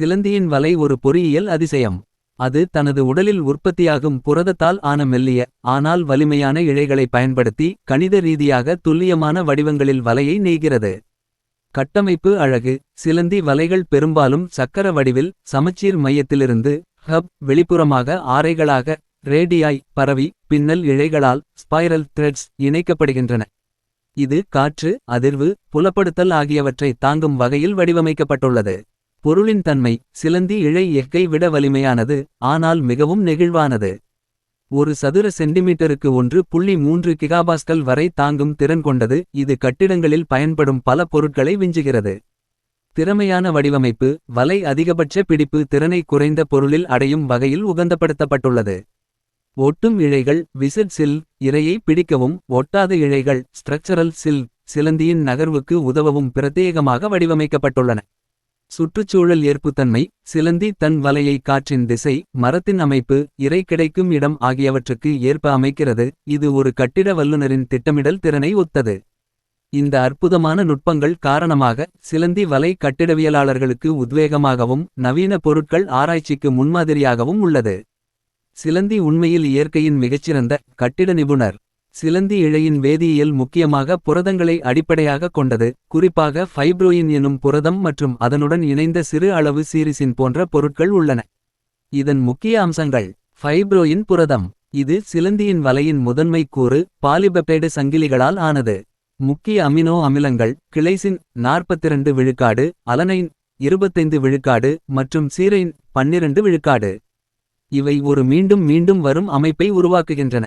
சிலந்தியின் வலை ஒரு பொறியியல் அதிசயம். அது தனது உடலில் உற்பத்தியாகும் புரதத்தால் ஆன மெல்லிய. ஆனால் வலிமையான இழைகளை பயன்படுத்தி கணித ரீதியாக துல்லியமான வடிவங்களில் வலையை நெய்கிறது. கட்டமைப்பு அழகு சிலந்தி வலைகள் பெரும்பாலும் சக்கர வடிவில். சமச்சீர் மையத்திலிருந்து ஹப் வெளிப்புறமாக ஆரைகளாக. ரேடியாய் பரவி பின்னல் இழைகளால் ஸ்பைரல் த்ரெட்ஸ் இணைக்கப்படுகின்றன. இது காற்று அதிர்வு புலப்படுத்தல் ஆகியவற்றை தாங்கும் வகையில் வடிவமைக்கப்பட்டுள்ளது. பொருளின் தன்மை சிலந்தி இழை எஃகை விட வலிமையானது. ஆனால் மிகவும் நெகிழ்வானது. ஒரு சதுர சென்டிமீட்டருக்கு ஒன்று புள்ளி மூன்று கிகாபாஸ்கல் வரை தாங்கும் திறன் கொண்டது. இது கட்டிடங்களில் பயன்படும் பல பொருட்களை விஞ்சுகிறது. திறமையான வடிவமைப்பு வலை அதிகபட்ச பிடிப்பு திறனை குறைந்த பொருளில் அடையும் வகையில் உகந்தப்படுத்தப்பட்டுள்ளது. ஒட்டும் இழைகள் விசிட் சில் இரையை பிடிக்கவும். ஒட்டாத இழைகள் ஸ்ட்ரக்சரல் சில் சிலந்தியின் நகர்வுக்கு உதவவும் பிரத்யேகமாக வடிவமைக்கப்பட்டுள்ளன. சுற்றுச்சூழல் ஏற்புத்தன்மை சிலந்தி தன் வலையை காற்றின் திசை. மரத்தின் அமைப்பு இரை கிடைக்கும் இடம் ஆகியவற்றுக்கு ஏற்ப அமைக்கிறது. இது ஒரு கட்டிட வல்லுனரின் திட்டமிடல் திறனை ஒத்தது. இந்த அற்புதமான நுட்பங்கள் காரணமாக சிலந்தி வலை கட்டிடவியலாளர்களுக்கு உத்வேகமாகவும். நவீன பொருட்கள் ஆராய்ச்சிக்கு முன்மாதிரியாகவும் உள்ளது. சிலந்தி உண்மையில் இயற்கையின் மிகச்சிறந்த கட்டிட நிபுணர். சிலந்தி இழையின் வேதியியல் முக்கியமாக புரதங்களை அடிப்படையாக கொண்டது. குறிப்பாக ஃபைப்ரோயின் எனும் புரதம் மற்றும் அதனுடன் இணைந்த சிறு அளவு சீரிசின் போன்ற பொருட்கள் உள்ளன. இதன் முக்கிய அம்சங்கள் ஃபைப்ரோயின் புரதம். இது சிலந்தியின் வலையின் முதன்மை கூறு பாலிபெப்டைடு சங்கிலிகளால் ஆனது. முக்கிய அமினோ அமிலங்கள் கிளைசின் 42 விழுக்காடு அலனைன் 25 விழுக்காடு மற்றும் சீரைன் 12 விழுக்காடு. இவை ஒரு மீண்டும் மீண்டும் வரும் அமைப்பை உருவாக்குகின்றன.